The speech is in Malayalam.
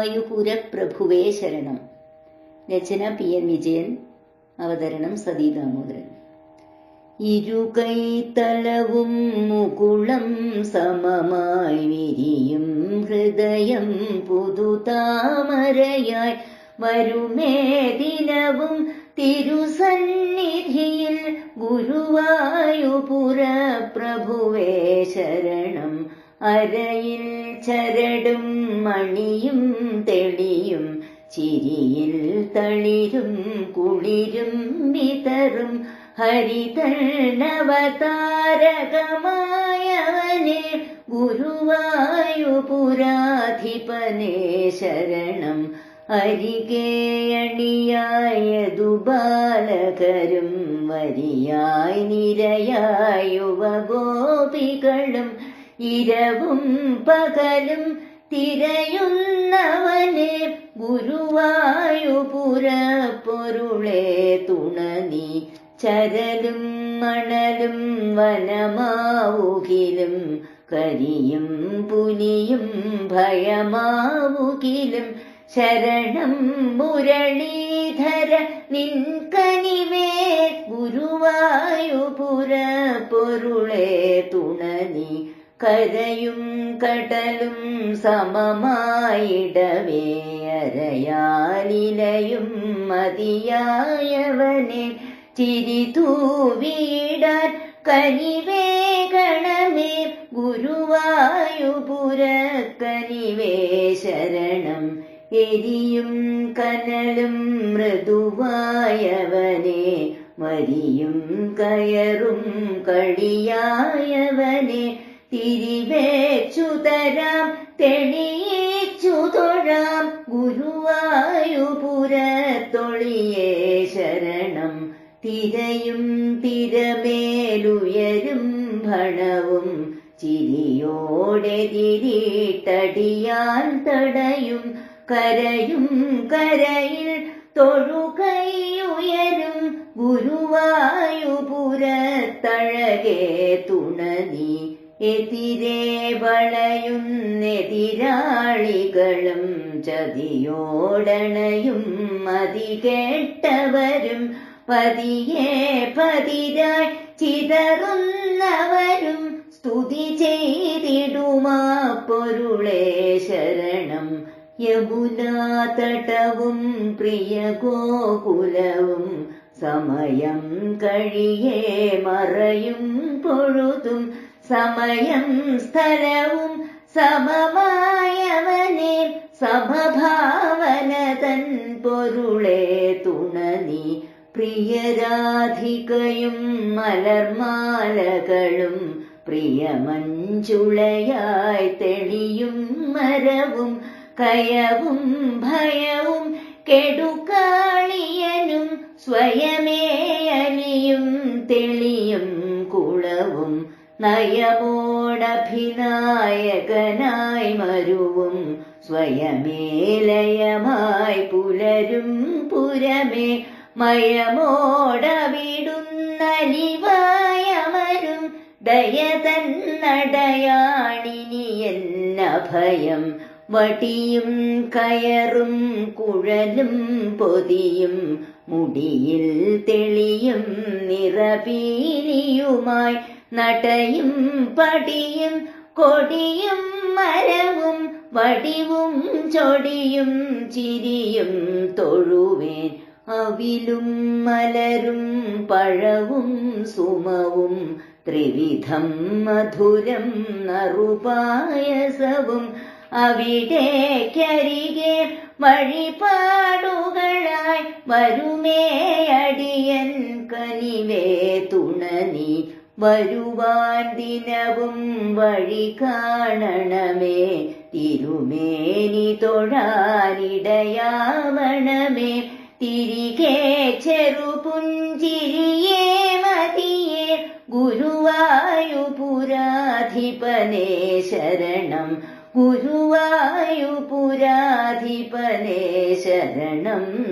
ഗുരുവായൂപുരപ്രഭുവേ ശരണം. രചന പി എൻ വിജയൻ. അവതരണം സതീ ദാമോദരൻ. ഇരുകൈത്തലവും മുകുളം സമമായി വിരിയും ഹൃദയം പുതുതാമരയായി വരുമേ ദിനവും തിരുസന്നിധിയിൽ ഗുരുവായുപുര പ്രഭുവേ ശരണം. അരയിൽ ചരടും മണിയും തെളിയും ചിരിയിൽ തളിരും കുളിരും വിതറും. ഹരിതനവതാരകമായവനെ ഗുരുവായുപുരാധിപനെ ശരണം. അരികേയണിയായ ദുബാലകരും ബാലകരും വരിയായി നിരയായ യുവഗോപികളും ഇരവും പകലും തിരയുന്നവനെ ഗുരുവായൂപുര പൊരുളെ തുണനി ചരലും മണലും വനമാവുകിലും കരിയും പുലിയും ഭയമാവുകിലും ശരണം മുരളീധര നിൻകനിവേ ഗുരുവായൂപുര പൊരുളെ തുണനി കരയും കടലും സമമായിടവേ. അരയാലിലയും മതിയായവനെ ചിരി തൂവിടാൻ കനിവേഗണമേ ഗുരുവായുപുരക്കനിവേ ശരണം എരിയും കനലും മൃദുവായവനെ. മരിയും കയറും കളിയായവനെ തിരിവേച്ചു തരാം തെളിയിച്ചു തൊഴാം ഗുരുവായുപുരത്തൊളിയേ ശരണം. തിരയും തിരമേലുയരും ഭണവും ചിരിയോടെ തിരിട്ടടിയാൽ തടയും കരയും കരയിൽ തൊഴുകയുയരും ഗുരുവായുപുരത്തഴകേ തുണനി എതിരെ വളയുന്നെതിരാളികളും ചതിയോടണയും മതി കേട്ടവരും പതിയെ പതിരായി ചിതറുന്നവരും സ്തുതി ചെയ്തിടുമാ പൊരുളേ ശരണം. യമുനാതടവും പ്രിയ ഗോകുലവും സമയം കഴിയേ മറയും പൊഴുതും സമയം സ്ഥലവും സമമായവനെ സമഭാവന തൻ പൊരുളെ തുണനി. പ്രിയരാധികയും മലർമാലകളും പ്രിയമഞ്ചുളയായി തെളിയും മരവും കയവും ഭയവും കെടുക്കാളിയനും സ്വയമേ അലിയും തെളിയും കുളവും നയമോടഭിനായകനായി മരുവും സ്വയമേലയമായി പുലരും പുരമേ. മയമോടവിടുന്നലിവായമരും ദയതൻ നടയാണിനി എന്ന ഭയം. വടിയും കയറും കുഴലും പൊതിയും മുടിയിൽ തെളിയും നിറപീലിയുമായി നടയും പടിയും കൊടിയും മരവും വടിവും ചൊടിയും ചിരിയും തൊഴുവേൻ. അവിലും മലരും പഴവും സുമവും ത്രിവിധം മധുരം നറുപായസവും അവിടേക്കരികെ വഴിപാടുകളായി വരുമേ അടിയൻ കനിവേ തുണനി. വരുവാൻ ദിനവും വഴി കാണണമേ. തിരുമേനി തൊഴാനിടയാവണമേ. തിരികെ ചെറുപുഞ്ചിരിയേ മതിയേ. ഗുരുവായൂപുരാധിപനേ ശരണം. ഗുരുവായൂപുരാധിപനേ ശരണം.